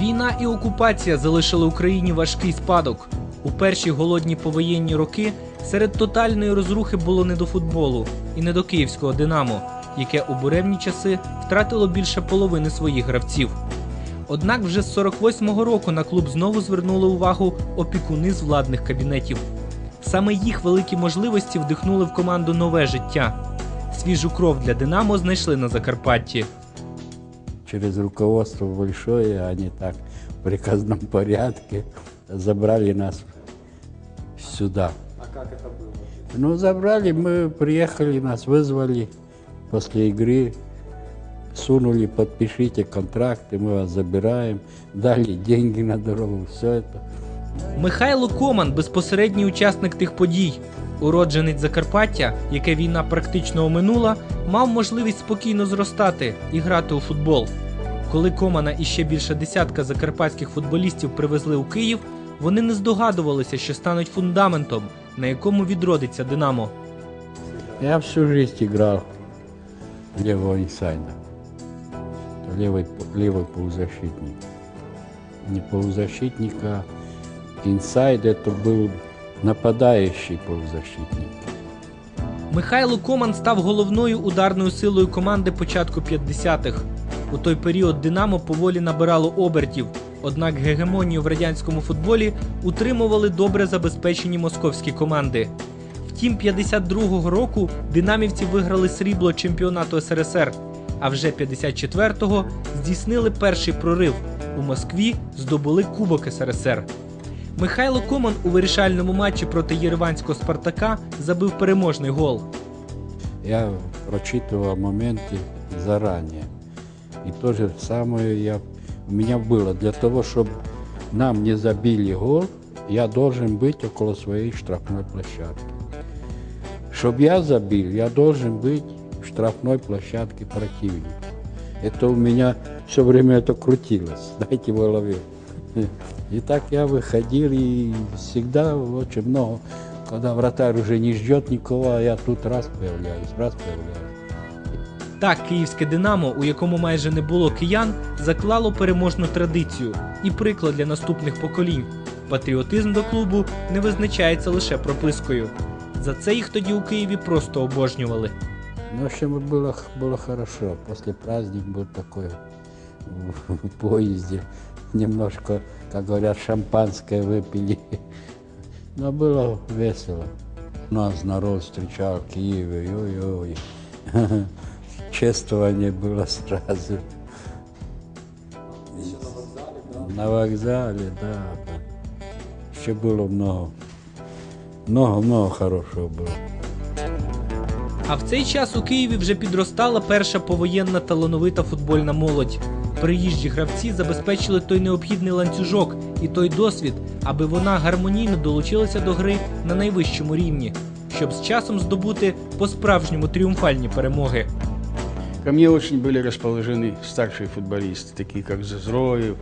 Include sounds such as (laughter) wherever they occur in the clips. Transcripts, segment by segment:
Війна і окупація залишили Україні важкий спадок. У перші голодні повоєнні роки серед тотальної розрухи було не до футболу і не до київського Динамо, яке у буремні часи втратило більше половини своїх гравців. Однак вже з 48-го року на клуб знову звернули увагу опікуни з владних кабінетів. Саме їх великі можливості вдихнули в команду нове життя. Свіжу кров для Динамо знайшли на Закарпатті через руководство большое, они так в приказном порядке забрали нас сюда. А как это было? Ну, забрали, мы приехали, нас вызвали после игры, сунули, подпишите контракты, мы вас забираем, дали деньги на дорогу, все это. Михайло Коман безпосередній учасник тих подій. Уродженець Закарпаття, яке війна практично оминула, мав можливість спокійно зростати і грати у футбол. Коли Комана і ще більше десятка закарпатських футболістів привезли у Київ, вони не здогадувалися, що стануть фундаментом, на якому відродиться Динамо. Я всю жизнь играл левого инсайда. Левый, левый полузащитник. Не полузащитник, а инсайд это был нападающий полузащитник. Михайло Коман став головною ударною силою команди початку 50-х. У той період Динамо поволі набирало обертів, однак гегемонію в радянському футболі утримували добре забезпечені московські команди. Втім, 52-го року динамівці виграли срібло чемпіонату СРСР, а вже 54-го здійснили перший прорив. У Москві здобули Кубок СРСР. Михайло Коман у вирішальному матчі проти єреванського Спартака забив переможний гол. Я прочитывал моменты заранее. И то же самое я, у меня было. Для того, чтобы нам не забили гол, я должен быть около своей штрафной площадки. Чтобы я забил, я должен быть в штрафной площадке противника. Это у меня все время это крутилось, знаете, в голове. И так я выходил, и всегда очень много, когда вратарь уже не ждет никого, а я тут раз появляюсь, раз появляюсь. Так, київське Динамо, у якому майже не було киян, заклало переможну традицію і приклад для наступних поколінь. Патріотизм до клубу не визначається лише пропискою. За це їх тоді у Києві просто обожнювали. Ну, в общем, было, было хорошо. После праздник был такой в, в поезде. (laughs) Немножко, как говорят, шампанское выпили. (laughs) Но было весело. Нас народ встречал в Киеве. Ой-ой. (laughs) Чествование было сразу. На вокзале, да. да. Еще было много. Много-много хорошего было. А в цей час у Києві вже підростала перша повоєнна талановита футбольна молодь. Приїжджі гравці забезпечили той необхідний ланцюжок і той досвід, аби вона гармонійно долучилася до гри на найвищому рівні, щоб з часом здобути по-справжньому тріумфальні перемоги. Ко мне очень были расположены старшие футболисты, такие как Зазроев,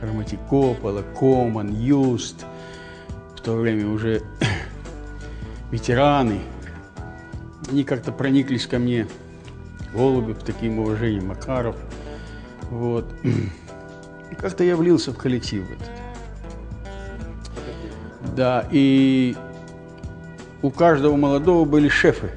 Роматикопола, Коман, Юст. В то время уже (coughs) ветераны. Они как-то прониклись ко мне. Голубев таким уважением, Макаров. Вот. И (clears throat) как-то я влился в коллектив этот. Да, и у каждого молодого были шефы.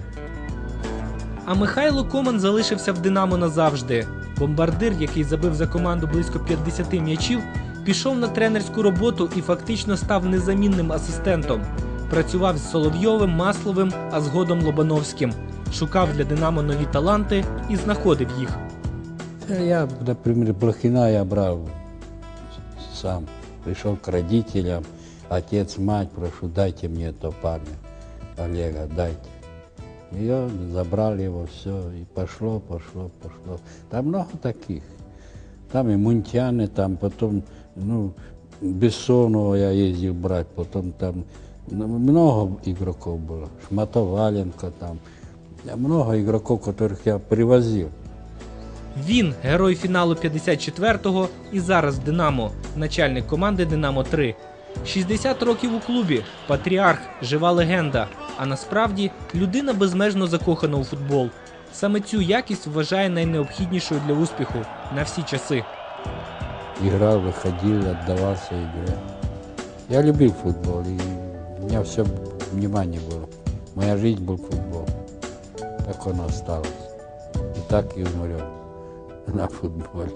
А Михайло Коман залишився в Динамо назавжди. Бомбардир, який забив за команду близько 50 м'ячів, пішов на тренерську роботу і фактично став незамінним асистентом. Працював з Соловйовим, Масловим, а згодом Лобановським. Шукав для Динамо нові таланти і знаходив їх. Я, например, Блохина я брал сам. Пришел к родителям, отец, мать, прошу, дайте мне этого парня, Олега, дайте. И я забрал его, все, и пошло, пошло, пошло. Там много таких. Там и Мунтяны, там потом, ну, Бессонова я ездил брать, потом там ну, много игроков было. Шматоваленко там. Много игроков, которых я привозил. Він герой фіналу 54-го і зараз в Динамо, начальник команди Динамо 3. 60 років у клубі, патріарх, жива легенда. А насправді людина безмежно закохана у футбол. Саме цю якість вважає найнеобхіднішою для успіху на всі часи. играл, выходил, отдавался игре. Я любил футбол, и у меня все внимание было. Моя жизнь был футбол. Так он осталось. И так и умрем nach Rückenpolz.